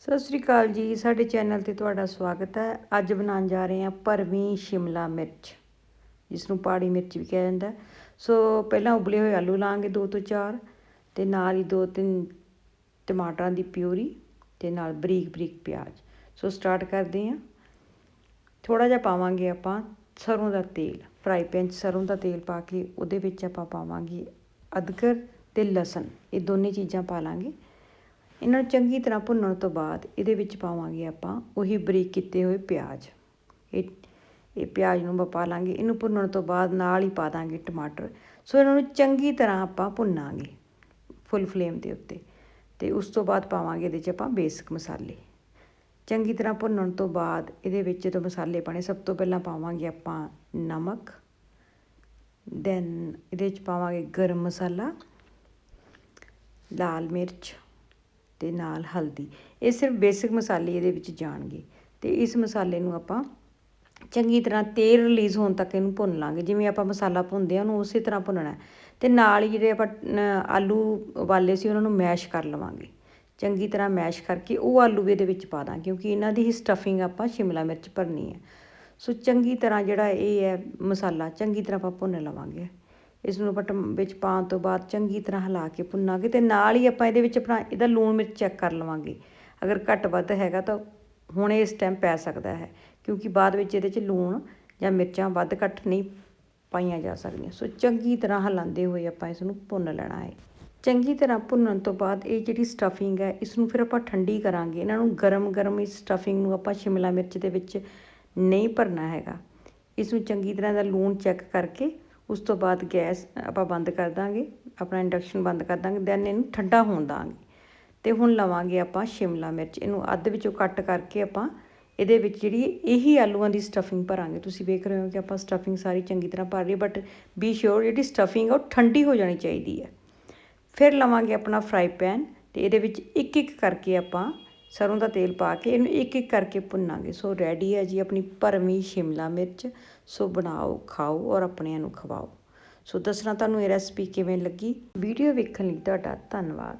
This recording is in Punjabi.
ਸਤਿ ਸ੍ਰੀ ਅਕਾਲ ਜੀ, ਸਾਡੇ ਚੈਨਲ ਤੇ ਤੁਹਾਡਾ ਸਵਾਗਤ ਹੈ। ਅੱਜ ਬਣਾਉਣ ਜਾ ਰਹੇ ਹਾਂ ਭਰਵੀਂ ਸ਼ਿਮਲਾ ਮਿਰਚ ਜਿਸ ਨੂੰ ਪਹਾੜੀ ਮਿਰਚ ਵੀ ਕਿਹਾ ਜਾਂਦਾ। ਸੋ ਪਹਿਲਾਂ ਉਬਲੇ ਹੋਏ ਆਲੂ ਲਾਂਗੇ ਦੋ ਤੋਂ ਚਾਰ ਤੇ ਨਾਲ ਹੀ ਦੋ ਤਿੰਨ ਟਮਾਟਰਾਂ ਦੀ ਪਿਊਰੀ ਤੇ ਨਾਲ ਬਰੀਕ ਬਰੀਕ ਪਿਆਜ਼। ਸੋ ਸਟਾਰਟ ਕਰਦੇ ਹਾਂ। ਥੋੜਾ ਜਿਹਾ ਪਾਵਾਂਗੇ ਆਪਾਂ ਸਰੋਂ ਦਾ ਤੇਲ, ਫਰਾਈ ਪੈਨ 'ਚ ਸਰੋਂ ਦਾ ਤੇਲ ਪਾ ਕੇ ਉਹਦੇ ਵਿੱਚ ਆਪਾਂ ਪਾਵਾਂਗੇ ਅਦਰਕ ਤੇ ਲਸਣ, ਇਹ ਦੋਨੇ ਚੀਜ਼ਾਂ ਪਾ ਲਾਂਗੇ। ਇਹਨਾਂ ਨੂੰ ਚੰਗੀ ਤਰ੍ਹਾਂ ਭੁੰਨਣ ਤੋਂ ਬਾਅਦ ਇਹਦੇ ਵਿੱਚ ਪਾਵਾਂਗੇ ਆਪਾਂ ਉਹੀ ਬਰੀਕ ਕੀਤੇ ਹੋਏ ਪਿਆਜ਼। ਇਹ ਇਹ ਪਿਆਜ਼ ਨੂੰ ਆਪਾਂ ਪਾ ਲਾਂਗੇ ਇਹਨੂੰ ਭੁੰਨਣ ਤੋਂ ਬਾਅਦ ਨਾਲ ਹੀ ਪਾ ਦਾਂਗੇ ਟਮਾਟਰ। ਸੋ ਇਹਨਾਂ ਨੂੰ ਚੰਗੀ ਤਰ੍ਹਾਂ ਆਪਾਂ ਭੁੰਨਾਂਗੇ ਫੁੱਲ ਫਲੇਮ ਦੇ ਉੱਤੇ। ਤੇ ਉਸ ਤੋਂ ਬਾਅਦ ਪਾਵਾਂਗੇ ਇਹਦੇ 'ਚ ਆਪਾਂ ਬੇਸਿਕ ਮਸਾਲੇ। ਚੰਗੀ ਤਰ੍ਹਾਂ ਭੁੰਨਣ ਤੋਂ ਬਾਅਦ ਇਹਦੇ ਵਿੱਚ ਜਦੋਂ ਮਸਾਲੇ ਪਾਣੇ ਸਭ ਤੋਂ ਪਹਿਲਾਂ ਪਾਵਾਂਗੇ ਆਪਾਂ ਨਮਕ। ਦੈਨ ਇਹਦੇ 'ਚ ਪਾਵਾਂਗੇ ਗਰਮ ਮਸਾਲਾ, ਲਾਲ ਮਿਰਚ। ਤੇ ਨਾਲ ਹਲਦੀ। ਇਹ ਸਿਰਫ ਬੇਸਿਕ ਮਸਾਲੇ ਇਹਦੇ ਵਿੱਚ ਜਾਣਗੇ। ਤੇ ਇਸ ਮਸਾਲੇ ਨੂੰ ਆਪਾਂ ਚੰਗੀ ਤਰ੍ਹਾਂ ਤੇਲ ਰਿਲੀਜ਼ ਹੋਣ ਤੱਕ ਇਹਨੂੰ ਭੁੰਨ ਲਾਂਗੇ। ਜਿਵੇਂ ਆਪਾਂ ਮਸਾਲਾ ਭੁੰਨਦੇ ਆ ਉਹਨੂੰ ਉਸੇ ਤਰ੍ਹਾਂ ਭੁੰਨਣਾ ਤੇ ਨਾਲ ਹੀ ਜਿਹੜੇ ਆਪਾਂ ਆਲੂ ਉਬਾਲੇ ਸੀ, ਉਹਨਾਂ ਨੂੰ ਮੈਸ਼ ਕਰ ਲਵਾਂਗੇ। ਚੰਗੀ ਤਰ੍ਹਾਂ ਮੈਸ਼ ਕਰਕੇ ਉਹ ਆਲੂ ਵੀ ਇਹਦੇ ਵਿੱਚ ਪਾ ਦਾਂ ਕਿਉਂਕਿ ਇਹਨਾਂ ਦੀ ਹੀ ਸਟਫਿੰਗ ਆਪਾਂ ਸ਼ਿਮਲਾ ਮਿਰਚ ਭਰਨੀ ਹੈ। ਸੋ ਚੰਗੀ ਤਰ੍ਹਾਂ ਜਿਹੜਾ ਇਹ ਹੈ ਮਸਾਲਾ, ਚੰਗੀ ਤਰ੍ਹਾਂ ਆਪਾਂ ਭੁੰਨ ਲਵਾਂਗੇ। ਇਸ ਨੂੰ ਆਪਾਂ ਵਿੱਚ ਪਾਉਣ ਤੋਂ ਬਾਅਦ ਚੰਗੀ ਤਰ੍ਹਾਂ ਹਿਲਾ ਕੇ ਭੁੰਨਾਂਗੇ ਤੇ ਨਾਲ ਹੀ ਆਪਾਂ ਇਹਦੇ ਵਿੱਚ ਆਪਣਾ ਇਹਦਾ ਲੂਣ ਮਿਰਚ ਚੈੱਕ ਕਰ ਲਵਾਂਗੇ। ਅਗਰ ਘੱਟ ਵੱਧ ਹੈਗਾ ਤਾਂ ਹੁਣ ਇਸ ਟਾਈਮ ਪੈ ਸਕਦਾ ਹੈ, ਕਿਉਂਕਿ ਬਾਅਦ ਵਿੱਚ ਇਹਦੇ 'ਚ ਲੂਣ ਜਾਂ ਮਿਰਚਾਂ ਵੱਧ ਘੱਟ ਨਹੀਂ ਪਾਈਆਂ ਜਾ ਸਕਦੀਆਂ। ਸੋ ਚੰਗੀ ਤਰ੍ਹਾਂ ਹਿਲਾਉਂਦੇ ਹੋਏ ਆਪਾਂ ਇਸ ਨੂੰ ਭੁੰਨ ਲੈਣਾ ਹੈ। ਚੰਗੀ ਤਰ੍ਹਾਂ ਭੁੰਨਣ ਤੋਂ ਬਾਅਦ ਇਹ ਜਿਹੜੀ ਸਟਫਿੰਗ ਹੈ ਇਸ ਨੂੰ ਫਿਰ ਆਪਾਂ ਠੰਡੀ ਕਰਾਂਗੇ। ਇਹਨਾਂ ਨੂੰ ਗਰਮ ਗਰਮ ਇਸ ਸਟਫਿੰਗ ਨੂੰ ਆਪਾਂ ਸ਼ਿਮਲਾ ਮਿਰਚ ਦੇ ਵਿੱਚ ਨਹੀਂ ਭਰਨਾ ਹੈਗਾ। ਇਸ ਨੂੰ ਚੰਗੀ ਤਰ੍ਹਾਂ ਦਾ ਲੂਣ ਚੈੱਕ ਕਰਕੇ ਉਸ ਤੋਂ ਬਾਅਦ ਗੈਸ ਆਪਾਂ ਬੰਦ ਕਰ ਦਾਂਗੇ, ਆਪਣਾ ਇੰਡਕਸ਼ਨ ਬੰਦ ਕਰ ਦਾਂਗੇ ਦੈਨ ਇਹਨੂੰ ਠੰਡਾ ਹੋਣ ਦਾਂਗੇ। ਤੇ ਹੁਣ ਲਵਾਂਗੇ ਆਪਾਂ ਸ਼ਿਮਲਾ ਮਿਰਚ। ਇਹਨੂੰ ਅੱਧ ਵਿੱਚੋਂ ਕੱਟ ਕਰਕੇ ਆਪਾਂ ਇਹਦੇ ਵਿੱਚ ਜਿਹੜੀ ਇਹੀ ਆਲੂਆਂ ਦੀ ਸਟਫਿੰਗ ਭਰਾਂਗੇ। ਤੁਸੀਂ ਵੇਖ ਰਹੇ ਹੋ ਕਿ ਆਪਾਂ ਸਟਫਿੰਗ ਸਾਰੀ ਚੰਗੀ ਤਰ੍ਹਾਂ ਭਰ ਰਹੀ ਬਟ ਬੀ ਸ਼ੋਰ ਜਿਹੜੀ ਸਟਫਿੰਗ ਆ ਉਹ ਠੰਡੀ ਹੋ ਜਾਣੀ ਚਾਹੀਦੀ ਹੈ। ਫਿਰ ਲਵਾਂਗੇ ਆਪਣਾ ਫਰਾਈ ਪੈਨ ਤੇ ਇਹਦੇ ਵਿੱਚ ਇੱਕ ਇੱਕ ਕਰਕੇ ਆਪਾਂ ਸਰੋਂ ਦਾ ਤੇਲ ਪਾ ਕੇ ਇਹਨੂੰ ਇੱਕ ਇੱਕ ਕਰਕੇ ਭੁੰਨਾਂਗੇ। ਸੋ ਰੈਡੀ ਹੈ ਜੀ ਆਪਣੀ ਭਰਵੀਂ ਸ਼ਿਮਲਾ ਮਿਰਚ। ਸੋ ਬਣਾਓ, ਖਾਓ ਔਰ ਆਪਣਿਆਂ ਨੂੰ ਖਵਾਓ। ਸੋ ਦੱਸਣਾ ਤੁਹਾਨੂੰ ਇਹ ਰੈਸਪੀ ਕਿਵੇਂ ਲੱਗੀ। ਵੀਡੀਓ ਵੇਖਣ ਲਈ ਤੁਹਾਡਾ ਧੰਨਵਾਦ।